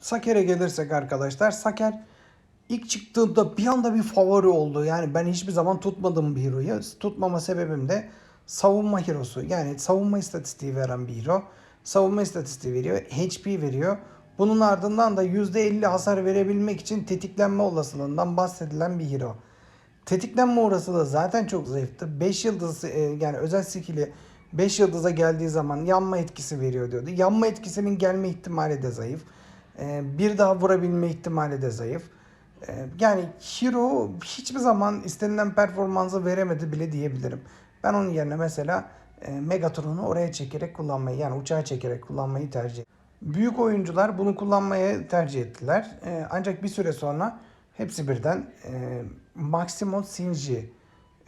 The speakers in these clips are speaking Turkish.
Saker'e gelirsek arkadaşlar. Saker ilk çıktığında bir anda bir favori oldu. Yani ben hiçbir zaman tutmadım bir hero'yu. Tutmama sebebim de savunma hero'su. Yani savunma istatistiği veren bir hero. Savunma istatistiği veriyor. HP veriyor. Bunun ardından da %50 hasar verebilmek için tetiklenme olasılığından bahsedilen bir hero. Tetiklenme olasılığı zaten çok zayıftı. 5 yıldız e, yani özel skill'i 5 yıldıza geldiği zaman yanma etkisi veriyor diyordu. Yanma etkisinin gelme ihtimali de zayıf. E, bir daha vurabilme ihtimali de zayıf. E, yani Hero hiçbir zaman istenilen performansı veremedi bile diyebilirim. Ben onun yerine mesela e, Megatron'u oraya çekerek kullanmayı yani uçağa çekerek kullanmayı tercih ettim. Büyük oyuncular bunu kullanmayı tercih ettiler. E, ancak bir süre sonra hepsi birden e, Maximum Shinji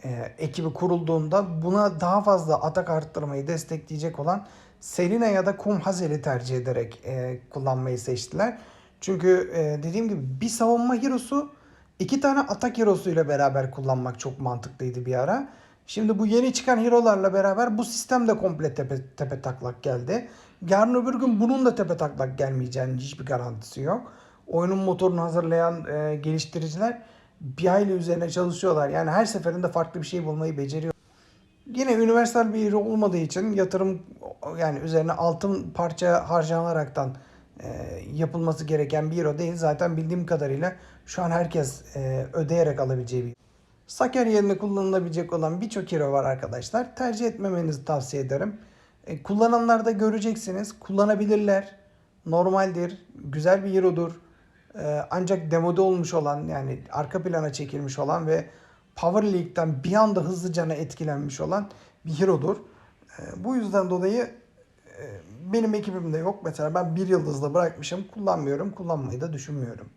e, ekibi kurulduğunda buna daha fazla atak arttırmayı destekleyecek olan Selina ya da Kum Hazel'i tercih ederek e, kullanmayı seçtiler. Çünkü e, dediğim gibi bir savunma hero'su iki tane atak hero'su ile beraber kullanmak çok mantıklıydı bir ara. Şimdi bu yeni çıkan hero'larla beraber bu sistem de komple tepe, tepe taklak geldi. Yarın öbür gün bunun da tepe taklak gelmeyeceğinin hiçbir garantisi yok. Oyunun motorunu hazırlayan e, geliştiriciler bir aile üzerine çalışıyorlar. Yani her seferinde farklı bir şey bulmayı beceriyor. Yine universal bir hero olmadığı için yatırım yani üzerine altın parça harcanaraktan e, yapılması gereken bir hero değil. Zaten bildiğim kadarıyla şu an herkes e, ödeyerek alabileceği bir Saker yerine kullanılabilecek olan birçok hero var arkadaşlar. Tercih etmemenizi tavsiye ederim. E, kullananlar da göreceksiniz. Kullanabilirler. Normaldir. Güzel bir hero'dur. E, ancak demode olmuş olan yani arka plana çekilmiş olan ve Power League'den bir anda hızlıcana etkilenmiş olan bir hero'dur. E, bu yüzden dolayı e, benim ekibimde yok. Mesela ben bir yıldızla bırakmışım. Kullanmıyorum. Kullanmayı da düşünmüyorum.